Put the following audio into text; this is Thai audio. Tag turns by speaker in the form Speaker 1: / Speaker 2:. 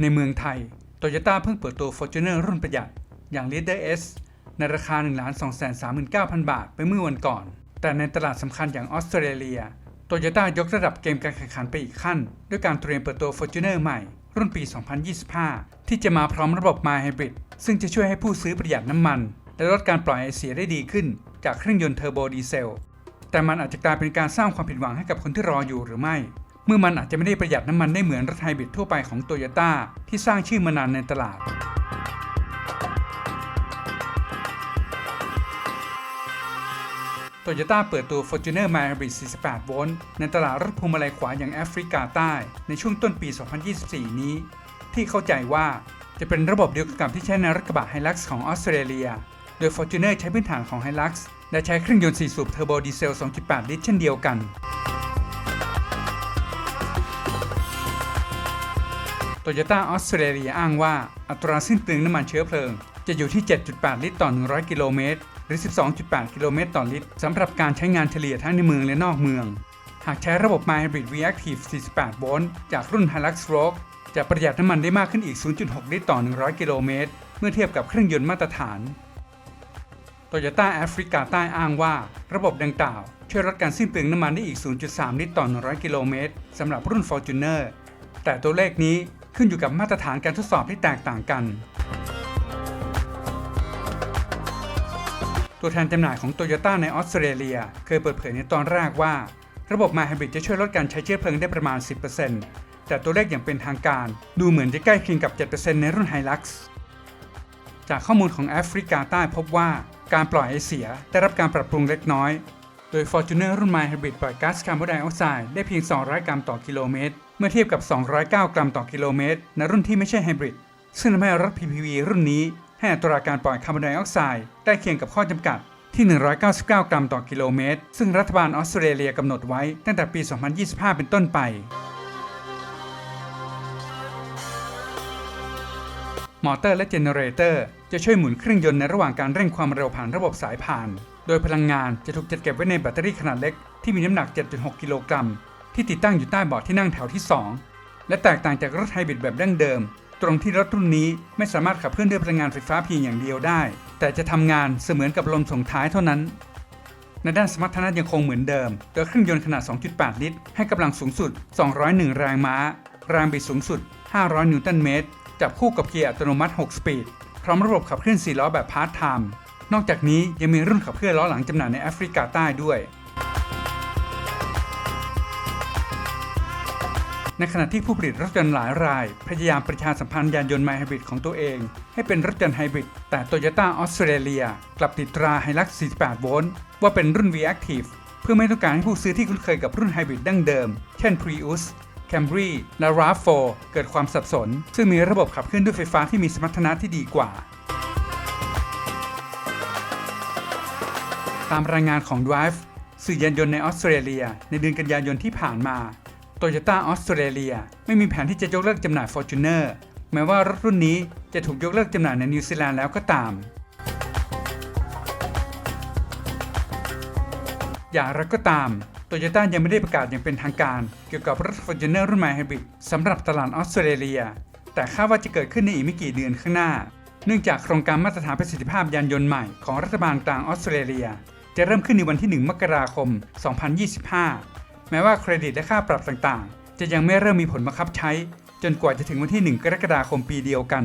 Speaker 1: ในเมืองไทย โตโยต้าเพิ่งเปิดตัว Fortuner รุ่นประหยัด อย่าง Leader S ในราคา 1,239,000 บาท ไปเมื่อวันก่อน แต่ในตลาดสำคัญอย่างออสเตรเลีย โตโยต้ายกระดับเกมการแข่งขันไปอีกขั้น ด้วยการเตรียมเปิดตัว Fortuner ใหม่ รุ่นปี 2025 ที่จะมาพร้อมระบบ My Hybrid ซึ่งจะช่วยให้ผู้ซื้อประหยัดน้ำมัน และลดการปล่อยไอเสียได้ดีขึ้น จากเครื่องยนต์เทอร์โบดีเซล แต่มันอาจจะกลายเป็นการสร้างความผิดหวังให้กับคนที่รออยู่หรือไม่ มื่อมันอาจจะไม่ได้ประหยัดน้ำมันได้เหมือนรถไฮบริดทั่วไปของโตโยต้าที่สร้างชื่อมานานในตลาด โตโยต้าเปิดตัว Fortuner My Hybrid 48 โวลต์ในตลาดรถพวงมาลัยขวาอย่างแอฟริกาใต้ ในช่วงต้นปี 2024 นี้ ที่เข้าใจว่าจะเป็นระบบเดียวกับที่ใช้ในรถกระบะ Hilux ของออสเตรเลีย โดย Fortuner ใช้พื้นฐานของ Hilux และใช้เครื่องยนต์4สูบเทอร์โบดีเซล 2.8 ลิตรเช่นเดียวกัน โตโยต้าออสเตรเลียอ้างว่าอัตราสิ้นเปลืองน้ำมันเชื้อเพลิง จะอยู่ที่ 7.8 ลิตรต่อ 100 กิโลเมตร หรือ 12.8 กิโลเมตรต่อลิตรสำหรับการใช้งานเฉลี่ยทั้งในเมืองและนอกเมือง หากใช้ระบบ My Hybrid Reactive 48 โวลต์จากรุ่น Hilux Rogue จะประหยัดน้ำมันได้มากขึ้นอีก 0.6 ลิตรต่อ 100 กิโลเมตร เมื่อเทียบกับเครื่องยนต์มาตรฐานโตโยต้าแอฟริกาใต้อ้างว่า ระบบดังกล่าว ช่วยลดการสิ้นเปลืองน้ำมันได้อีก 0.3 ลิตรต่อ 100 กิโลเมตรสำหรับรุ่น Fortuner แต่ตัวเลขนี้ ขึ้นอยู่กับมาตรฐานการทดสอบที่แตกต่างกัน ตัวแทนจำหน่ายของโตโยต้าในออสเตรเลีย เคยเปิดเผยในตอนแรกว่า ระบบ My Hybrid จะช่วยลดการใช้เชื้อเพลิงได้ประมาณ 10%แต่ตัวเลขอย่างเป็นทางการ ดูเหมือนจะใกล้เคียงกับ 7%ในรุ่น Hilux จากข้อมูลของแอฟริกาใต้พบว่าการปล่อยไอเสียได้รับการปรับปรุงเล็กน้อย โดย Fortuner รุ่น My Hybrid ปล่อยก๊าซคาร์บอนไดออกไซด์ได้เพียง 200 กรัมต่อกิโลเมตร เมื่อเทียบกับ 209 กรัมต่อกิโลเมตร ในรุ่นที่ไม่ใช่ไฮบริด ซึ่งทำให้รถ PPV รุ่นนี้ ให้อัตราการปล่อยคาร์บอนไดออกไซด์ได้เคียงกับข้อจำกัดที่ 199 กรัมต่อกิโลเมตร ซึ่งรัฐบาลออสเตรเลียกำหนดไว้ตั้งแต่ปี 2025 เป็นต้นไป มอเตอร์และเจเนเรเตอร์จะช่วยหมุนเครื่องยนต์ในระหว่างการเร่งความเร็วผ่านระบบสายพาน โดยพลังงานจะถูกจัดเก็บไว้ในแบตเตอรี่ขนาดเล็กที่มีน้ำหนัก 7.6 กิโลกรัม ที่ติดตั้งอยู่ใต้เบาะที่นั่งแถวที่ 2 และแตกต่างจากรถไฮบริดแบบดั้งเดิม ตรงที่รถรุ่นนี้ไม่สามารถขับเคลื่อนด้วยพลังงานไฟฟ้าเพียงอย่างเดียวได้ แต่จะทำงานเสมือนกับลมส่งท้ายเท่านั้น ในด้านสมรรถนะยังคงเหมือนเดิม โดยเครื่องยนต์ขนาด 2.8 ลิตร ให้กำลังสูงสุด 201 แรงม้า แรงบิดสูงสุด 500 นิวตันเมตร จับคู่กับเกียร์อัตโนมัติ 6 สปีด พร้อมระบบขับเคลื่อน4ล้อแบบพาร์ทไทม์ นอกจากนี้ยังมีรุ่นขับเคลื่อนล้อหลังจำหน่ายในแอฟริกาใต้ด้วย ในขณะที่ผู้ผลิตรถยนต์หลายราย พยายามประชาสัมพันธ์ยานยนต์ไมฮบริดของตัวเอง ให้เป็นรถยนต์ไฮบริดแต่โตโยต้าออสเตรเลียกลับติดตราไฮลัก48 โวลต์ว่าเป็นรุ่น V-Active เพื่อไม่ต้องการให้ผู้ซื้อที่คุ้นเคยกับรุ่นไฮบริดดั้งเดิม เช่น Prius Camry และ RAV4 เกิดความสับสน ซึ่งมีระบบขับเคลื่อนด้วยไฟฟ้าที่มีสมรรถนะที่ดีกว่า ตามรายงานของ Drive สื่อยานยนต์ในออสเตรเลีย ในเดือนกันยายนที่ผ่านมา โตโยต้าออสเตรเลียไม่มีแผนที่จะยกเลิกจำหน่าย Fortuner แม้ว่ารถรุ่นนี้จะถูกยกเลิกจำหน่ายในนิวซีแลนด์แล้วก็ตาม อย่างไรก็ตาม โตโยต้ายังไม่ได้ประกาศอย่างเป็นทางการ เกี่ยวกับรถ Fortuner รุ่นใหม่ไฮบริดสำหรับตลาดออสเตรเลีย แต่คาดว่าจะเกิดขึ้นในอีกไม่กี่เดือนข้างหน้า เนื่องจากโครงการมาตรฐานประสิทธิภาพยานยนต์ใหม่ของรัฐบาลกลางออสเตรเลีย จะเริ่มขึ้นในวันที่ 1 มกราคม 2025 แม้ว่าเครดิตและค่าปรับต่างๆ จะยังไม่เริ่มมีผลบังคับใช้ จนกว่าจะถึงวันที่ 1 กรกฎาคมปีเดียวกัน